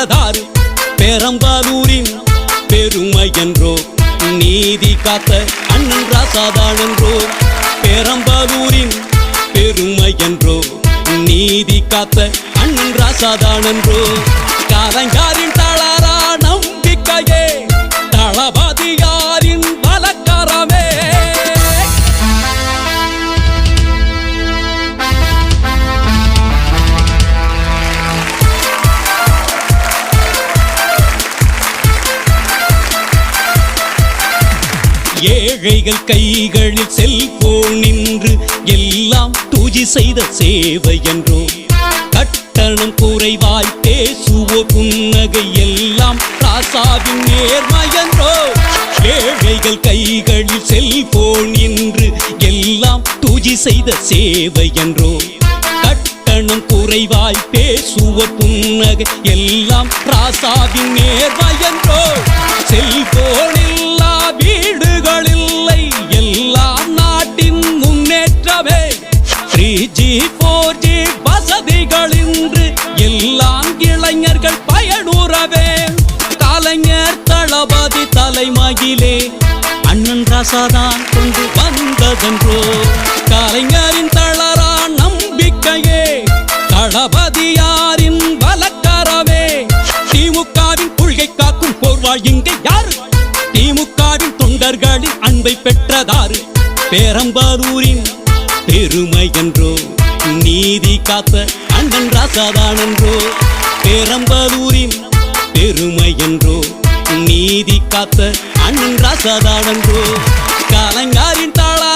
பேரதாறு பேரம்பாலூரின் பெருமை என்றோ நீதி காத்த அண்ணன் ராசாதான் என்றோ பேரம்பாலூரின் பெருமை என்றோ நீதி காத்த அண்ணன் ராசாதான் என்றோ காலங்காரின் தளரா நம்பிக்கையே ஏழைகள் கைகளில் செல்போன் நின்று எல்லாம் தூஜி செய்த சேவை என்றோ. கட்டணம் குறைவாய் பேசுவோ புன்னகை எல்லாம் ராசாவின் நேர்மையன்றோ ஏழைகள் கைகளில் செல்போன் என்று எல்லாம் தூஜி செய்த சேவை என்றோ. கட்டணம் குறைவாய் பேசுவோ புன்னகை எல்லாம் ராசாவின் நேர் ஜி போர் ஜி வசதிகள் இன்று எல்லாம் இளைஞர்கள் பயனுறவே. கலைஞர் தளபதி தலைமையிலே அண்ணன் ராசாதான் கொண்டு வந்ததென்றோ. கலைஞரின் தளரா நம்பிக்கையே தளபதியாரின் வலக்கரவே. திமுகவின் கொள்கை காக்கும் போர்வாள் இங்கே யாரு? திமுகவின் தொண்டர்களின் அன்பை பெற்றதாறு பேரம்பரூரின் பெருமை என்றோ நீதி காத்த அண்ணன் ராசாதான் என்றோ பேரம்பாலூரின் பெருமை என்றோ நீதி காத்த அண்ணன் ராசாதான் என்றோ காலங்காரின் தாளா